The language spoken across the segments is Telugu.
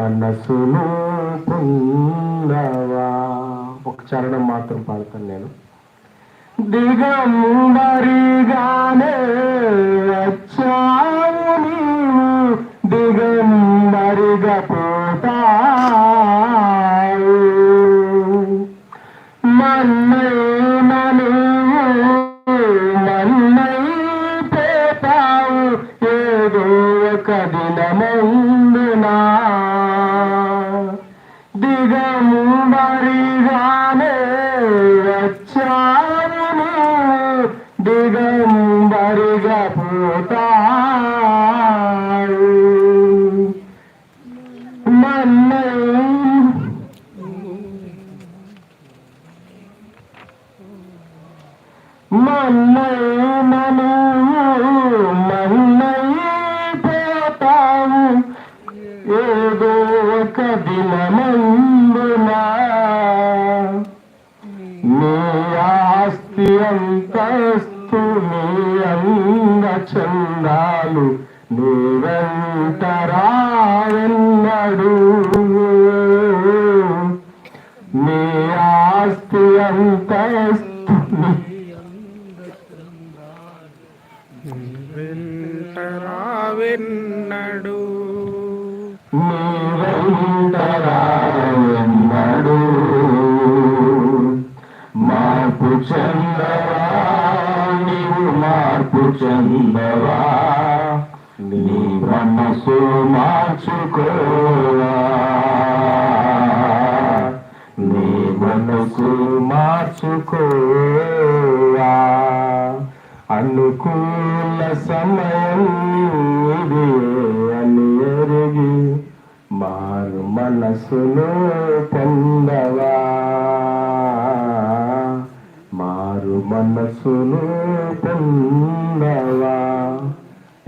మనసును పొందవా ఒక చరణం మాత్రం పాడతాను నేను. దిగంబరిగానే వచ్చావు నీవు. దిగంబరిగా పోతావు. మన్నై ననువు మన్నై పోతావు. ఏదో ఒక దినమందునా దిగంబరిగా పోతాడు మన్నై మను నను మన్నై పోతావు ఏదో ఒక దినమందునా నీ ఆస్తి అంతస్తు నీ అంగ చందాలు నీ వెంటరావెన్నడు నీ ఆస్తి అంతస్తు నీ వెంటరావెన్నడు నీవెంటరాడు మార్పు చెందవా నీవు మార్పు చెందవా నీ మనసు మార్చుకోవా. నీ మనసు మార్చుకోవా. అనుకూల సమయం ఇది అని ఎరిగి మారు మనసును పొందవా మారు మనసును పొందవా?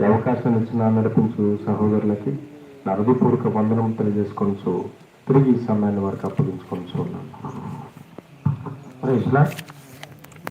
ఈ అవకాశం ఇచ్చిన నడిపించు సహోదరులకి నా హృదయపూర్వక వందనం తెలియజేసుకొని తిరిగి ఈ సమయాన్ని వారికి అప్పగించుకొని చూడాలి